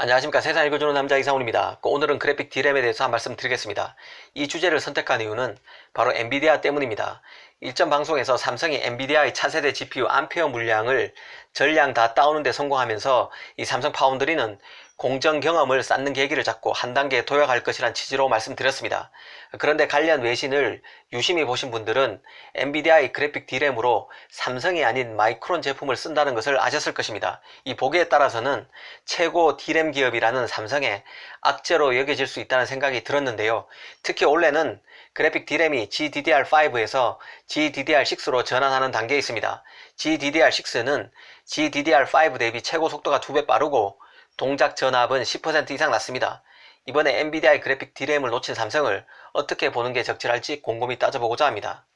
안녕하십니까 세상 읽어주는 남자 이상훈입니다. 그 오늘은 그래픽 D램에 대해서 한 말씀 드리겠습니다. 이 주제를 선택한 이유는 바로 엔비디아 때문입니다. 일전 방송에서 삼성이 엔비디아의 차세대 GPU 암페어 물량을 전량 다 따오는데 성공하면서 이 삼성 파운드리는 공정 경험을 쌓는 계기를 잡고 한 단계 도약할 것이란 취지로 말씀드렸습니다. 그런데 관련 외신을 유심히 보신 분들은 엔비디아의 그래픽 D램으로 삼성이 아닌 마이크론 제품을 쓴다는 것을 아셨을 것입니다. 이 보기에 따라서는 최고 D램 기업이라는 삼성의 악재로 여겨질 수 있다는 생각이 들었는데요. 특히 올해는 그래픽 D램이 GDDR5에서 GDDR6로 전환하는 단계에 있습니다. GDDR6는 GDDR5 대비 최고 속도가 두배 빠르고 동작 전압은 10% 이상 낮습니다. 이번에 엔비디아의 그래픽 D램을 놓친 삼성을 어떻게 보는 게 적절할지 곰곰이 따져보고자 합니다.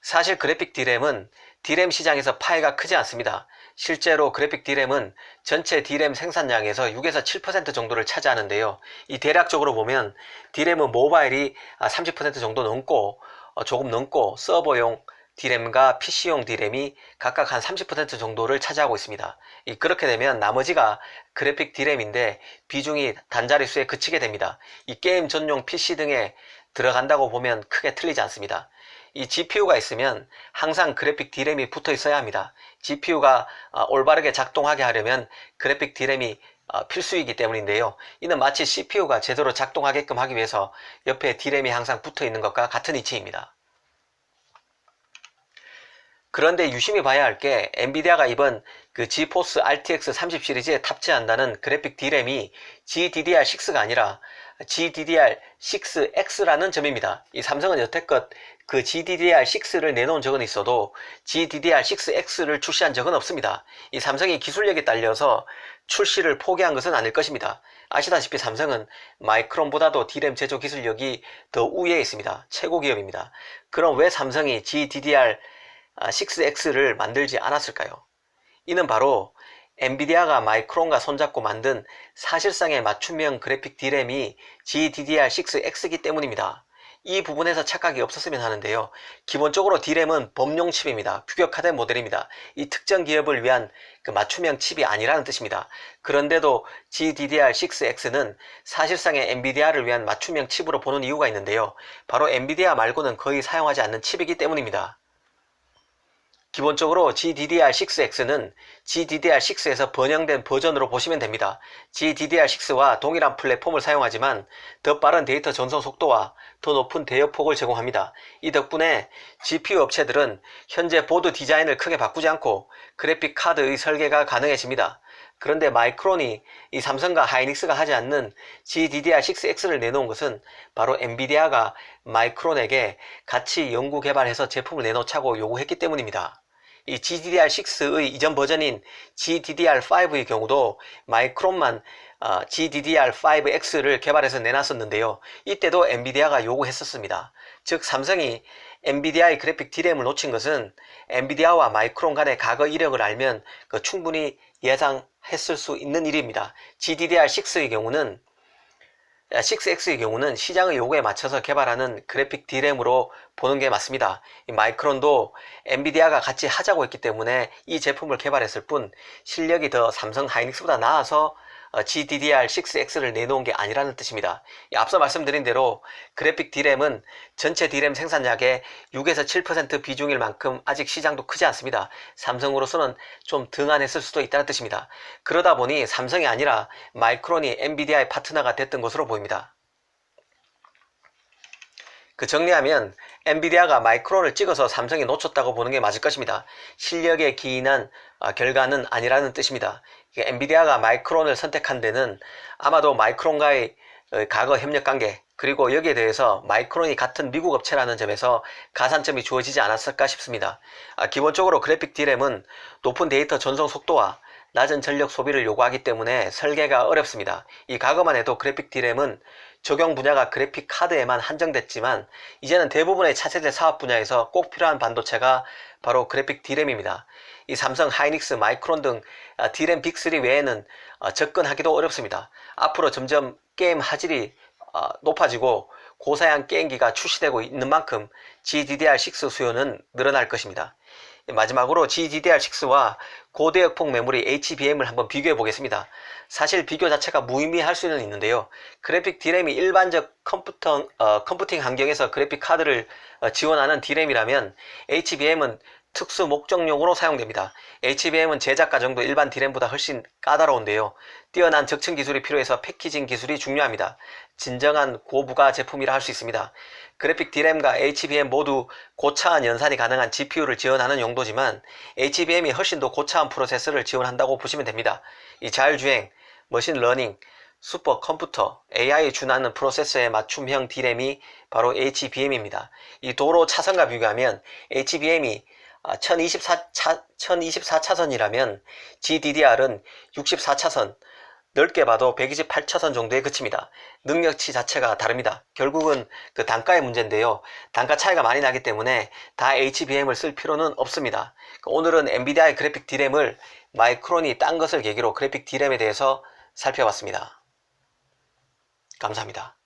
사실 그래픽 D램은 D램 시장에서 파이가 크지 않습니다. 실제로 그래픽 D램은 전체 D램 생산량에서 6에서 7% 정도를 차지하는데요. 이 대략적으로 보면 D램은 모바일이 30% 정도 넘고 어, 조금 넘고 서버용 D램과 PC용 D램이 각각 한 30% 정도를 차지하고 있습니다. 그렇게 되면 나머지가 그래픽 D램인데 비중이 단자리 수에 그치게 됩니다. 이 게임 전용 PC 등에 들어간다고 보면 크게 틀리지 않습니다. 이 GPU가 있으면 항상 그래픽 D램이 붙어 있어야 합니다. GPU가 어, 올바르게 작동하게 하려면 그래픽 D램이 어, 필수이기 때문인데요. 이는 마치 CPU가 제대로 작동하게끔 하기 위해서 옆에 D램이 항상 붙어 있는 것과 같은 이치입니다. 그런데 유심히 봐야 할 게 엔비디아가 이번 그 지포스 RTX 30 시리즈에 탑재한다는 그래픽 D램이 GDDR6가 아니라 GDDR6X라는 점입니다. 이 삼성은 여태껏 그 GDDR6를 내놓은 적은 있어도 GDDR6X를 출시한 적은 없습니다. 이 삼성이 기술력에 딸려서 출시를 포기한 것은 아닐 것입니다. 아시다시피 삼성은 마이크론보다도 D램 제조 기술력이 더 우위에 있습니다. 최고 기업입니다. 그럼 왜 삼성이 GDDR 6X를 만들지 않았을까요? 이는 바로 엔비디아가 마이크론과 손잡고 만든 사실상의 맞춤형 그래픽 D램이 GDDR6X이기 때문입니다. 이 부분에서 착각이 없었으면 하는데요. 기본적으로 D램은 범용 칩입니다. 규격화된 모델입니다. 이 특정 기업을 위한 그 맞춤형 칩이 아니라는 뜻입니다. 그런데도 GDDR6X는 사실상의 엔비디아를 위한 맞춤형 칩으로 보는 이유가 있는데요. 바로 엔비디아 말고는 거의 사용하지 않는 칩이기 때문입니다. 기본적으로 GDDR6X는 GDDR6에서 번영된 버전으로 보시면 됩니다. GDDR6와 동일한 플랫폼을 사용하지만 더 빠른 데이터 전송 속도와 더 높은 대역폭을 제공합니다. 이 덕분에 GPU 업체들은 현재 보드 디자인을 크게 바꾸지 않고 그래픽 카드의 설계가 가능해집니다. 그런데 마이크론이 이 삼성과 하이닉스가 하지 않는 GDDR6X를 내놓은 것은 바로 엔비디아가 마이크론에게 같이 연구 개발해서 제품을 내놓자고 요구했기 때문입니다. 이 GDDR6의 이전 버전인 GDDR5의 경우도 마이크론만 어, GDDR5X를 개발해서 내놨었는데요. 이때도 엔비디아가 요구했었습니다. 즉 삼성이 엔비디아의 그래픽 D램을 놓친 것은 엔비디아와 마이크론 간의 과거 이력을 알면 그 충분히 예상했을 수 있는 일입니다. GDDR6의 경우는 6X의 경우는 시장의 요구에 맞춰서 개발하는 그래픽 D램으로 보는 게 맞습니다. 마이크론도 엔비디아가 같이 하자고 했기 때문에 이 제품을 개발했을 뿐 실력이 더 삼성 하이닉스보다 나아서 GDDR6X를 내놓은 게 아니라는 뜻입니다. 앞서 말씀드린 대로 그래픽 D램은 전체 D램 생산량의 6에서 7% 비중일 만큼 아직 시장도 크지 않습니다. 삼성으로서는 좀 등한했을 수도 있다는 뜻입니다. 그러다 보니 삼성이 아니라 마이크론이 엔비디아의 파트너가 됐던 것으로 보입니다. 그 정리하면 엔비디아가 마이크론을 찍어서 삼성이 놓쳤다고 보는 게 맞을 것입니다. 실력에 기인한 결과는 아니라는 뜻입니다. 엔비디아가 마이크론을 선택한 데는 아마도 마이크론과의 과거 협력 관계 그리고 여기에 대해서 마이크론이 같은 미국 업체라는 점에서 가산점이 주어지지 않았을까 싶습니다. 기본적으로 그래픽 D램은 높은 데이터 전송 속도와 낮은 전력 소비를 요구하기 때문에 설계가 어렵습니다. 이 과거만 해도 그래픽 D램은 적용 분야가 그래픽 카드에만 한정됐지만 이제는 대부분의 차세대 사업 분야에서 꼭 필요한 반도체가 바로 그래픽 D램입니다. 이 삼성, 하이닉스, 마이크론 등 D램 빅3 외에는 접근하기도 어렵습니다. 앞으로 점점 게임 화질이 높아지고 고사양 게임기가 출시되고 있는 만큼 GDDR6 수요는 늘어날 것입니다. 마지막으로 GDDR6와 고대역폭 메모리 HBM을 한번 비교해 보겠습니다. 사실 비교 자체가 무의미할 수는 있는데요. 그래픽 D램이 일반적 컴퓨터, 어, 컴퓨팅 환경에서 그래픽 카드를 어, 지원하는 D램이라면 HBM은 특수 목적용으로 사용됩니다. HBM은 제작 과정도 일반 D램보다 훨씬 까다로운데요. 뛰어난 적층 기술이 필요해서 패키징 기술이 중요합니다. 진정한 고부가 제품이라 할 수 있습니다. 그래픽 D램과 HBM 모두 고차원 연산이 가능한 GPU를 지원하는 용도지만 HBM이 훨씬 더 고차원 프로세서를 지원한다고 보시면 됩니다. 이 자율주행, 머신러닝, 슈퍼 컴퓨터, AI에 준하는 프로세서의 맞춤형 D램이 바로 HBM입니다. 이 도로 차선과 비교하면 HBM이 1024, 차, 1024차선이라면 GDDR은 64차선, 넓게 봐도 128차선 정도에 그칩니다. 능력치 자체가 다릅니다. 결국은 그 단가의 문제인데요. 단가 차이가 많이 나기 때문에 다 HBM을 쓸 필요는 없습니다. 오늘은 엔비디아의 그래픽 D램을 마이크론이 딴 것을 계기로 그래픽 D램에 대해서 살펴봤습니다. 감사합니다.